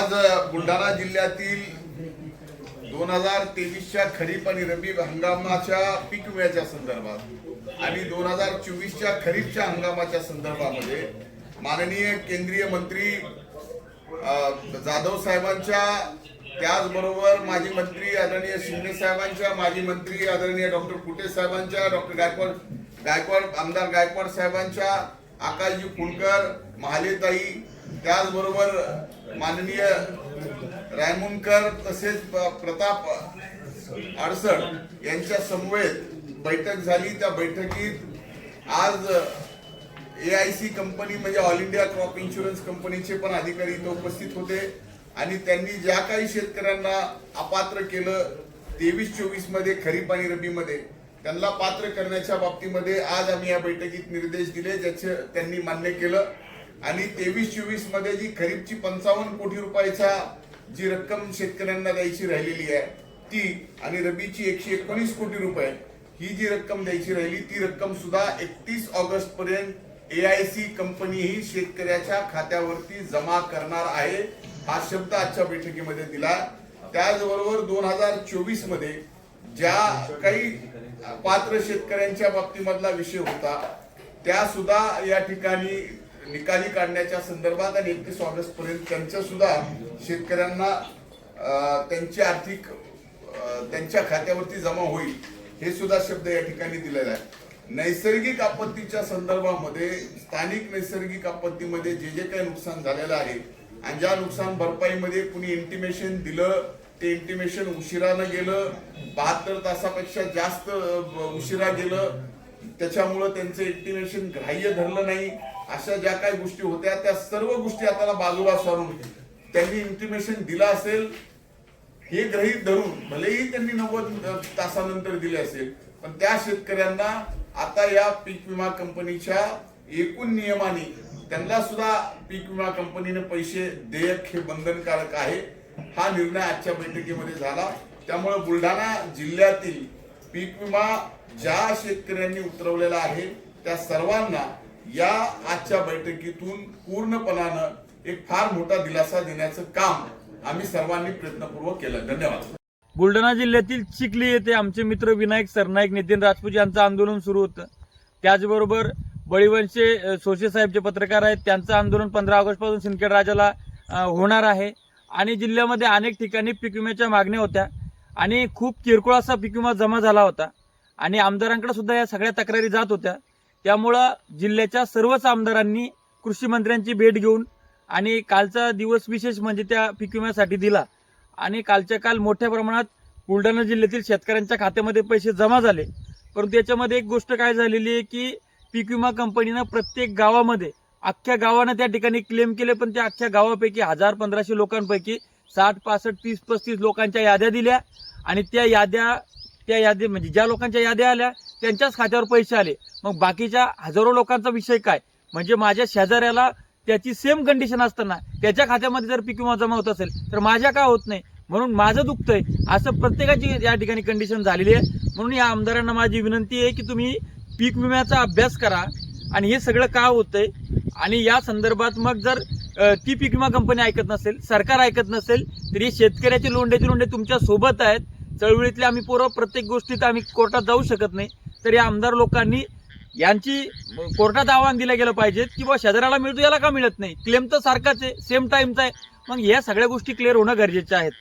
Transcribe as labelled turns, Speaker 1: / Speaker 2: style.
Speaker 1: आज बुलढाणा जिल्ह्यातील दोन हजार तेवीसच्या खरीप आणि रब्बी हंगामाच्या पीक विम्याच्या संदर्भात आणि दोन हजार चोवीसच्या खरीपच्या हंगामाच्या संदर्भामध्ये माननीय केंद्रीय मंत्री जाधव साहेबांच्या त्याचबरोबर माजी मंत्री आदरणीय शिंदे साहेबांच्या माजी मंत्री आदरणीय डॉक्टर कुटे साहेबांच्या डॉक्टर गायकवाड गायकवाड आमदार गायकवाड साहेबांच्या आकाशजी कुलकर महालेताई त्याचबरोबर माननीय रायमुनकर तसेच प्रताप अडसड यांच्या समवेत बैठक झाली. त्या बैठकीत आज ए आय सी कंपनी म्हणजे ऑल इंडिया क्रॉप इन्शुरन्स कंपनीचे पण अधिकारी इथं उपस्थित होते. आणि त्यांनी ज्या काही शेतकऱ्यांना अपात्र केलं तेवीस चोवीसमध्ये खरीप आणि रब्बीमध्ये त्यांना पात्र करण्याच्या बाबतीमध्ये आज आम्ही या बैठकीत निर्देश दिले ज्याचे त्यांनी मान्य केलं. आणि तेवीस चोवीसमध्ये जी खरीपची पंचावन्न कोटी रुपयाचा जी रक्कम शेतकऱ्यांना द्यायची राहिलेली आहे ती आणि रबीची एकशे एकोणीस कोटी रुपये ही जी रक्कम द्यायची राहिली ती रक्कम सुद्धा एकतीस ऑगस्ट पर्यंत ए आय सी कंपनी ही शेतकऱ्याच्या खात्यावरती जमा करणार आहे हा शब्द आजच्या बैठकीमध्ये दिला. त्याचबरोबर दोन हजार चोवीसमध्ये ज्या काही पात्र शेतकऱ्यांच्या बाबतीमधला विषय होता त्या सुद्धा या ठिकाणी निकाली काढण्याच्या संदर्भात आणि एकतीस ऑगस्ट पर्यंत त्यांच्या सुद्धा शेतकऱ्यांना त्यांची आर्थिक त्यांच्या खात्यावरती जमा होईल हे सुद्धा शब्द या ठिकाणी दिलेला आहे. नैसर्गिक आपत्तीच्या संदर्भामध्ये स्थानिक नैसर्गिक आपत्तीमध्ये जे जे काही नुकसान झालेलं आहे आणि ज्या नुकसान भरपाईमध्ये कुणी इंटिमेशन दिलं ते इंटिमेशन उशिरानं गेलं बहात्तर तासापेक्षा जास्त उशिरा गेलं त्याच्यामुळं त्यांचं इंटिमेशन ग्राह्य धरलं नाही. अशा ज्या काही गोष्टी होत्या त्या सर्व गोष्टी आता बाजूला सारून त्यांनी इंटिमेशन दिलं असेल हे ग्रहित धरून भलेही त्यांनी नव्वद तासानंतर दिले असेल पण त्या शेतकऱ्यांना आता या पीक विमा कंपनीच्या एकूण नियमाने त्यांना सुद्धा पीक विमा कंपनीने पैसे देयक हे बंधनकारक आहे. हा निर्णय आजच्या बैठकीमध्ये झाला. त्यामुळे बुलढाणा जिल्ह्यातील पीक विमा ज्या शेतकऱ्यांनी उतरवलेला आहे त्या सर्वांना या आजच्या बैठकीतून पूर्णपणानं एक फार मोठा दिलासा देण्याचं काम आम्ही सर्वांनी प्रयत्नपूर्वक केलं. धन्यवाद.
Speaker 2: बुलढाणा जिल्ह्यातील चिखली येथे आमचे मित्र विनायक सरनाईक नितीन राजपूत यांचं आंदोलन सुरू होतं. त्याचबरोबर बळीवंशे सोशे साहेब जे पत्रकार आहेत. त्यांचं आंदोलन पंधरा ऑगस्टपासून सिंदखेड राजाला होणार आहे. आणि जिल्ह्यामध्ये अनेक ठिकाणी पीक विम्याच्या मागण्या होत्या. आणि खूप किरकोळ असा पीक विमा जमा झाला होता. आणि आमदारांकडे सुद्धा या सगळ्या तक्रारी जात होत्या. त्यामुळं जिल्ह्याच्या सर्वच आमदारांनी कृषी मंत्र्यांची भेट घेऊन आणि कालचा दिवस विशेष म्हणजे त्या पीक विम्यासाठी दिला. आणि कालच्या काल मोठ्या प्रमाणात बुलढाणा जिल्ह्यातील शेतकऱ्यांच्या खात्यामध्ये पैसे जमा झाले. परंतु याच्यामध्ये एक गोष्ट काय झालेली आहे की पीक विमा कंपनीनं प्रत्येक गावामध्ये अख्ख्या गावानं त्या ठिकाणी क्लेम केले पण त्या अख्ख्या गावापैकी हजार पंधराशे लोकांपैकी साठ पासष्ट तीस पस्तीस लोकांच्या याद्या दिल्या आणि त्या याद्या त्या यादी म्हणजे ज्या लोकांच्या याद्या आल्या त्यांच्याच खात्यावर पैसे आले. मग बाकीच्या हजारो लोकांचा विषय काय? म्हणजे माझ्या शेजाऱ्याला त्याची सेम कंडिशन असताना त्याच्या खात्यामध्ये जर पीक विमा जमा होत असेल तर माझ्या का होत नाही? म्हणून माझं दुखतंय. असं प्रत्येकाची या ठिकाणी कंडिशन झालेली आहे. म्हणून या आमदारांना माझी विनंती आहे की तुम्ही पीक विम्याचा अभ्यास करा. आणि हे सगळं का होतंय? आणि या संदर्भात मग जर ती पीक विमा कंपनी ऐकत नसेल सरकार ऐकत नसेल तरी शेतकऱ्याचे लोंढेचे लोंढे तुमच्यासोबत आहेत. चळवळीतले आम्ही पोरं प्रत्येक गोष्टीत आम्ही कोर्टात जाऊ शकत नाही. तर या आमदार लोकांनी यांची कोर्टात आव्हान दिलं गेलं पाहिजे की बा शेजाऱ्याला मिळतो याला का मिळत नाही? क्लेम तर सारखाच आहे सेम टाईमचा आहे. मग या सगळ्या गोष्टी क्लिअर होणं गरजेचं आहेत